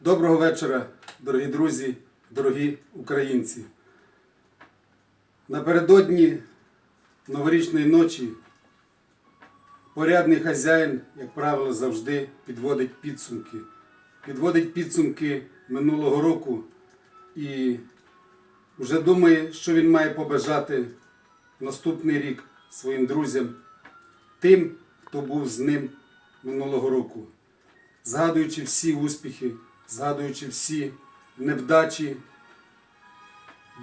Доброго вечора, дорогі друзі, дорогі українці. Напередодні новорічної ночі порядний хазяїн, як правило, завжди підводить підсумки. Підводить підсумки минулого року і вже думає, що він має побажати наступний рік своїм друзям, тим, хто був з ним минулого року згадуючи всі успіхи, згадуючи всі невдачі,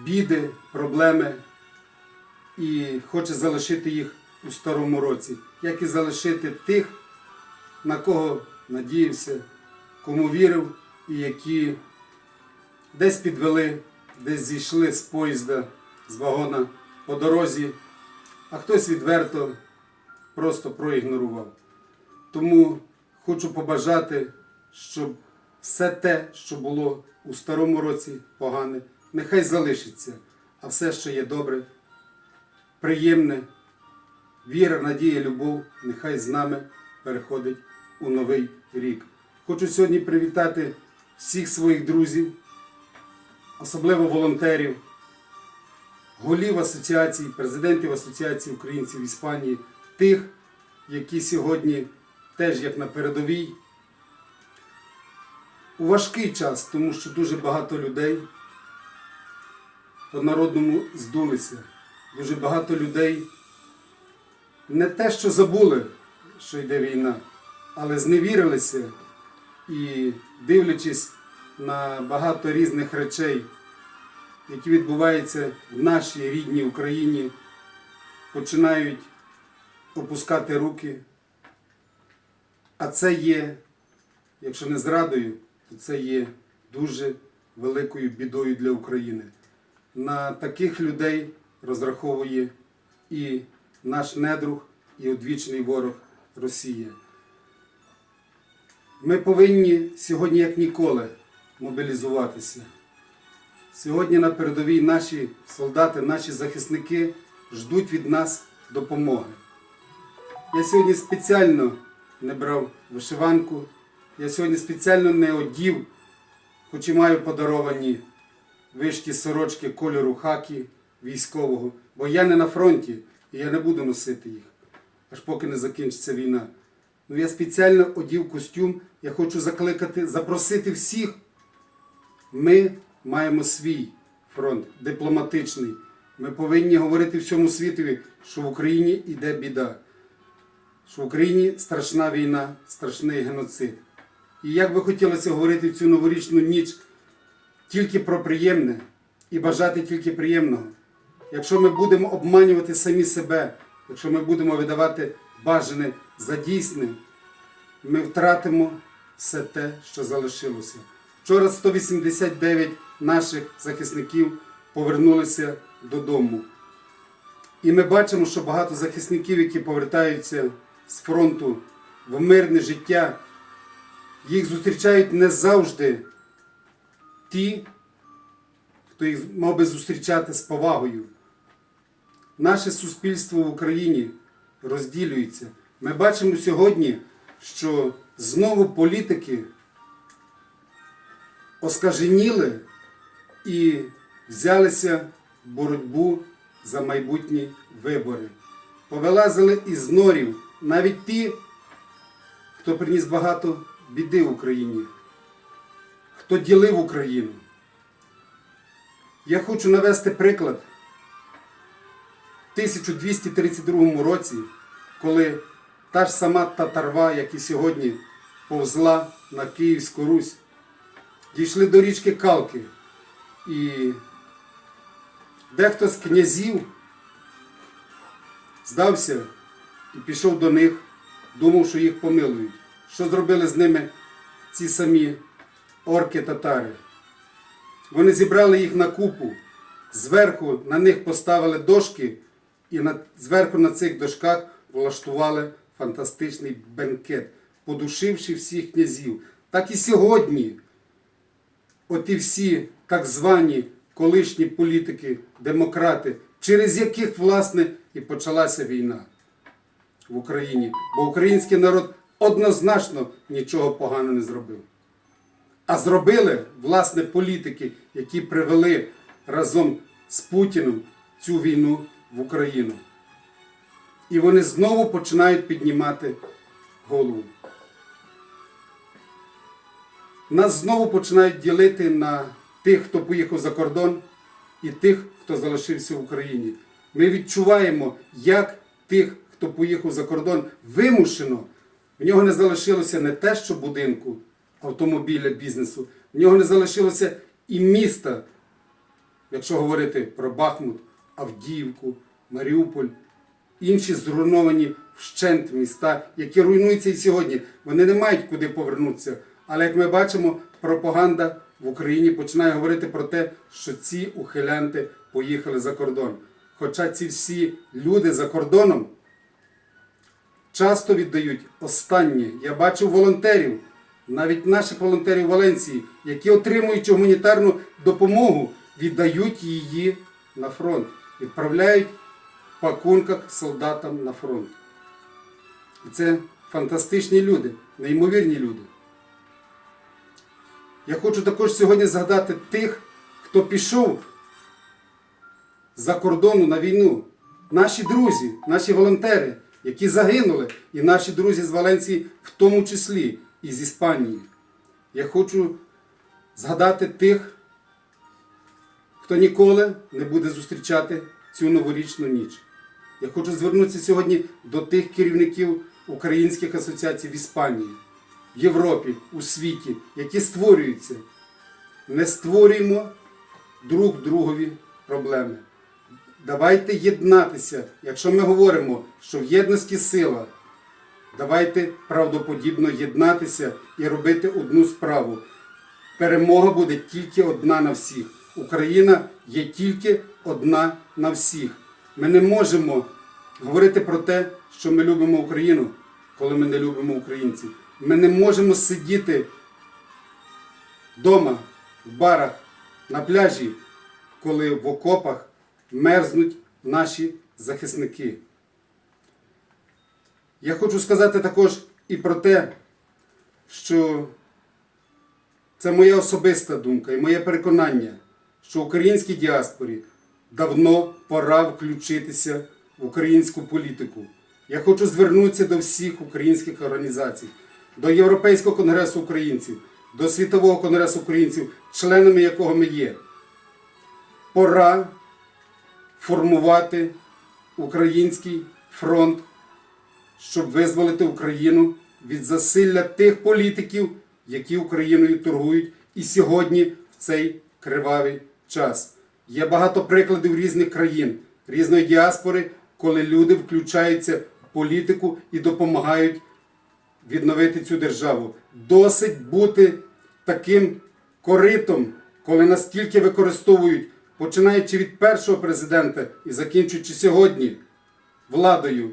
біди, проблеми, і хоче залишити їх у старому році, як і залишити тих, на кого надіявся, кому вірив, і які десь підвели, десь зійшли з поїзда, з вагона по дорозі, а хтось відверто просто проігнорував. Тому хочу побажати, щоб все те, що було у старому році погане, нехай залишиться, а все, що є добре, приємне, віра, надія, любов, нехай з нами переходить у новий рік. Хочу сьогодні привітати всіх своїх друзів, особливо волонтерів, голів асоціацій, президентів Асоціації українців Іспанії, тих, які сьогодні теж як на передовій. У важкий час, тому що дуже багато людей по-народному здулися. Дуже багато людей не те, що забули, що йде війна, але зневірилися і дивлячись на багато різних речей, які відбуваються в нашій рідній Україні, починають опускати руки. А це є, якщо не зрадою, то це є дуже великою бідою для України. На таких людей розраховує і наш недруг, і одвічний ворог Росія. Ми повинні сьогодні, як ніколи, мобілізуватися. Сьогодні на передовій наші солдати, наші захисники ждуть від нас допомоги. Я сьогодні спеціально не брав вишиванку. Я сьогодні спеціально не одів, хоч і маю подаровані вишки сорочки кольору хакі військового, бо я не на фронті і я не буду носити їх, аж поки не закінчиться війна. Ну я спеціально одів костюм, я хочу закликати, запросити всіх. Ми маємо свій фронт дипломатичний. Ми повинні говорити всьому світові, що в Україні йде біда що в Україні страшна війна, страшний геноцид. І як би хотілося говорити в цю новорічну ніч тільки про приємне і бажати тільки приємного. Якщо ми будемо обманювати самі себе, якщо ми будемо видавати бажане за дійсне, ми втратимо все те, що залишилося. Вчора 189 наших захисників повернулися додому. І ми бачимо, що багато захисників, які повертаються з фронту в мирне життя, їх зустрічають не завжди ті, хто їх мав би зустрічати з повагою. Наше суспільство в Україні розділюється. Ми бачимо сьогодні, що знову політики оскаженіли і взялися в боротьбу за майбутні вибори. Повилазили із норів навіть ті, хто приніс багато біди Україні, хто ділив Україну. Я хочу навести приклад. В 1232 році, коли та ж сама Татарва, як і сьогодні, повзла на Київську Русь, дійшли до річки Калки. І дехто з князів здався і пішов до них, думав, що їх помилують. Що зробили з ними ці самі орки-татари? Вони зібрали їх на купу, зверху на них поставили дошки, і на, зверху на цих дошках влаштували фантастичний бенкет, подушивши всіх князів. Так і сьогодні оті всі так звані колишні політики, демократи, через яких, власне, і почалася війна в Україні. Бо український народ однозначно нічого поганого не зробив. а зробили власне політики, які привели разом з Путіним цю війну в Україну. І вони знову починають піднімати голову. Нас знову починають ділити на тих, хто поїхав за кордон, і тих, хто залишився в Україні. Ми відчуваємо, як тих, хто поїхав за кордон, вимушено. В нього не залишилося не те, що будинку, автомобіля, бізнесу, в нього не залишилося і міста, якщо говорити про Бахмут, Авдіївку, Маріуполь, інші зруйновані вщент міста, які руйнуються і сьогодні. Вони не мають куди повернутися. Але як ми бачимо, пропаганда в Україні починає говорити про те, що ці ухилянти поїхали за кордон. Хоча ці всі люди за кордоном часто віддають останнє. Я бачив волонтерів, навіть наших волонтерів Валенції, які отримуючи гуманітарну допомогу, віддають її на фронт, відправляють в пакунках солдатам на фронт. І це фантастичні люди, неймовірні люди. Я хочу також сьогодні згадати тих, хто пішов за кордону на війну. Наші друзі, наші волонтери, які загинули, і наші друзі з Валенції, в тому числі і з Іспанії. Я хочу згадати тих, хто ніколи не буде зустрічати цю новорічну ніч. Я хочу звернутися сьогодні до тих керівників українських асоціацій в Іспанії, в Європі, у світі, які створюються. Не створюємо друг другові проблеми. Давайте єднатися. Якщо ми говоримо, що в єдності сила, давайте правдоподібно єднатися і робити одну справу. Перемога буде тільки одна на всіх. Україна є тільки одна на всіх. Ми не можемо говорити про те, що ми любимо Україну, коли ми не любимо українців. Ми не можемо сидіти вдома, в барах, на пляжі, коли в окопах мерзнуть наші захисники. Я хочу сказати також і про те, що це моя особиста думка і моє переконання, що українській діаспорі давно пора включитися в українську політику. Я хочу звернутися до всіх українських організацій, до Європейського конгресу українців, до Світового конгресу українців, членами якого ми є. Пора формувати український фронт, щоб визволити Україну від засилля тих політиків, які Україною торгують і сьогодні в цей кривавий час. Є багато прикладів різних країн, різної діаспори, коли люди включаються в політику і допомагають відновити цю державу. Досить бути таким коритом, коли настільки використовують, починаючи від першого президента і закінчуючи сьогодні владою.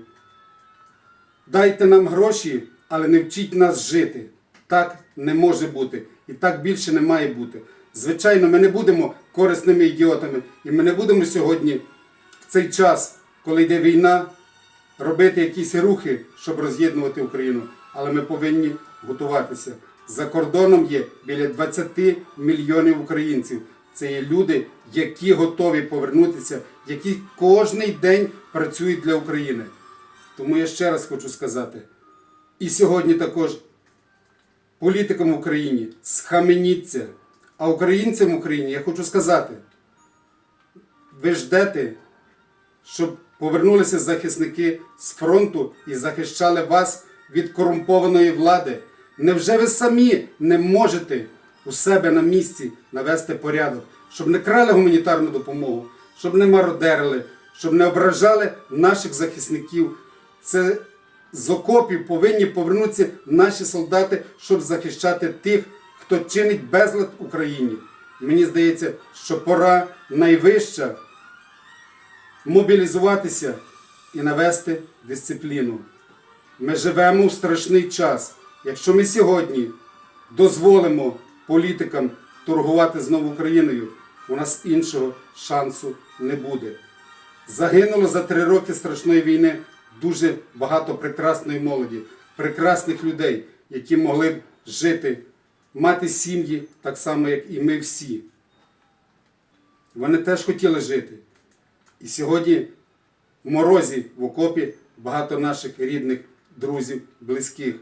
Дайте нам гроші, але не вчіть нас жити. Так не може бути. І так більше не має бути. Звичайно, ми не будемо корисними ідіотами, і ми не будемо сьогодні в цей час, коли йде війна, робити якісь рухи, щоб роз'єднувати Україну. Але ми повинні готуватися. За кордоном є біля 20 мільйонів українців. Це є люди, які готові повернутися, які кожний день працюють для України. Тому я ще раз хочу сказати. І сьогодні також політикам в Україні схаменіться. А українцям в Україні я хочу сказати, ви ждете, щоб повернулися захисники з фронту і захищали вас від корумпованої влади. Невже ви самі не можете у себе на місці навести порядок, щоб не крали гуманітарну допомогу, щоб не мародерили, щоб не ображали наших захисників? Це з окопів повинні повернутися наші солдати, щоб захищати тих, хто чинить безлад Україні. Мені здається, що пора найвища мобілізуватися і навести дисципліну. Ми живемо в страшний час. Якщо ми сьогодні дозволимо політикам торгувати знову Україною, у нас іншого шансу не буде. Загинуло за три роки страшної війни дуже багато прекрасної молоді, прекрасних людей, які могли б жити мати сім'ї так само, як і ми всі. Вони теж хотіли жити. І сьогодні в морозі в окопі багато наших рідних друзів, близьких,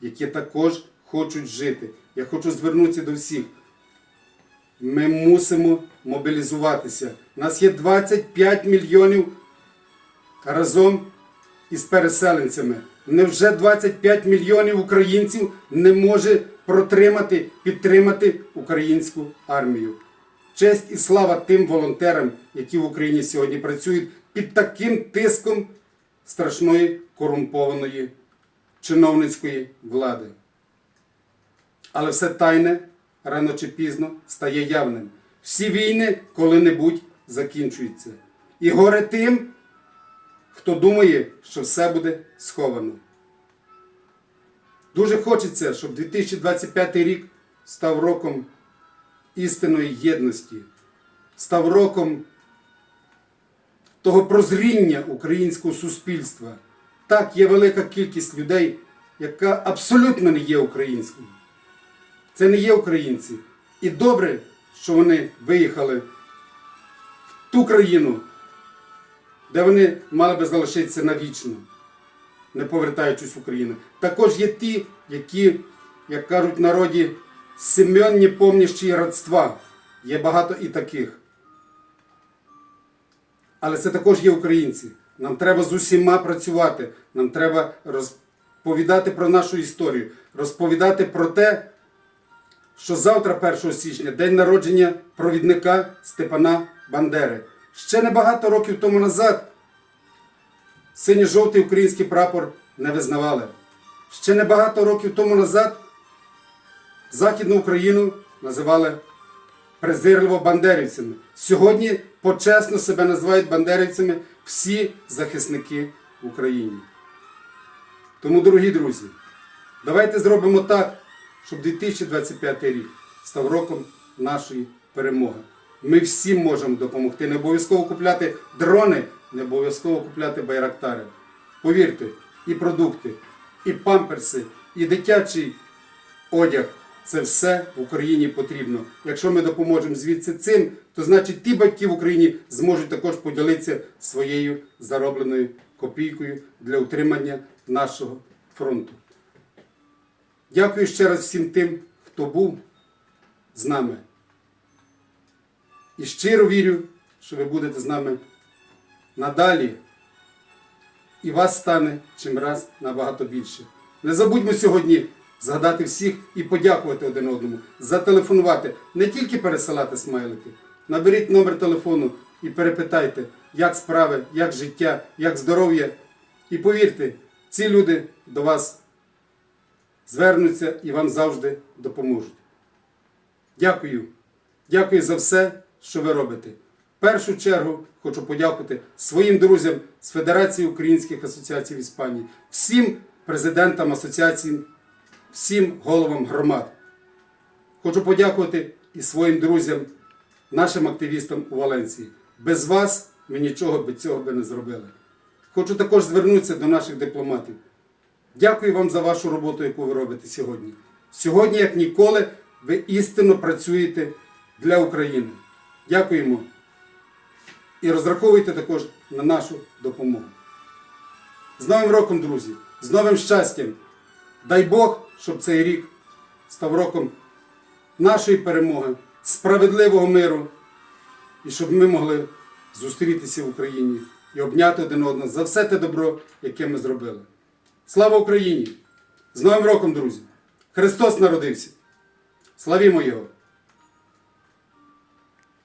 які також хочуть жити. Я хочу звернутися до всіх. Ми мусимо мобілізуватися. У нас є 25 мільйонів разом із переселенцями. Невже 25 мільйонів українців не може протримати, підтримати українську армію? Честь і слава тим волонтерам, які в Україні сьогодні працюють під таким тиском страшної корумпованої чиновницької влади. Але все тайне рано чи пізно стає явним. Всі війни коли-небудь закінчуються. І горе тим, хто думає, що все буде сховано. Дуже хочеться, щоб 2025 рік став роком істинної єдності, став роком того прозріння українського суспільства. Так, є велика кількість людей, яка абсолютно не є українською. Це не є українці. І добре, що вони виїхали в ту країну, де вони мали би залишитися навічно, не повертаючись в Україну. Також є ті, які, як кажуть в народі, семенні помніщі родства. Є багато і таких. Але це також є українці. Нам треба з усіма працювати. Нам треба розповідати про нашу історію, розповідати про те, що завтра, 1 січня, день народження провідника Степана Бандери. Ще небагато років тому назад синьо-жовтий український прапор не визнавали. Ще небагато років тому назад Західну Україну називали презирливо бандерівцями. Сьогодні почесно себе називають бандерівцями всі захисники в Україні. Тому, дорогі друзі, давайте зробимо так, щоб 2025 рік став роком нашої перемоги. Ми всім можемо допомогти. Не обов'язково купляти дрони, не обов'язково купляти байрактари. Повірте, і продукти, і памперси, і дитячий одяг. Це все в Україні потрібно. Якщо ми допоможемо звідси цим, то значить ті батьки в Україні зможуть також поділитися своєю заробленою копійкою для утримання нашого фронту. Дякую ще раз всім тим, хто був з нами. І щиро вірю, що ви будете з нами надалі. І вас стане чим раз набагато більше. Не забудьмо сьогодні згадати всіх і подякувати один одному, зателефонувати, не тільки пересилати смайлики. Наберіть номер телефону і перепитайте, як справи, як життя, як здоров'я. І повірте, ці люди до вас звернуться і вам завжди допоможуть. Дякую. Дякую за все, що ви робите. В першу чергу хочу подякувати своїм друзям з Федерації Українських асоціацій в Іспанії, всім президентам асоціацій, всім головам громад. Хочу подякувати і своїм друзям, нашим активістам у Валенції. Без вас ми нічого без цього би не зробили. Хочу також звернутися до наших дипломатів. Дякую вам за вашу роботу, яку ви робите сьогодні. Сьогодні, як ніколи, ви істинно працюєте для України. Дякуємо. І розраховуйте також на нашу допомогу. З Новим роком, друзі! З новим щастям! Дай Бог, щоб цей рік став роком нашої перемоги, справедливого миру, і щоб ми могли зустрітися в Україні і обняти один одного за все те добро, яке ми зробили. Слава Україні! З Новим роком, друзі! Христос народився! Славімо Його!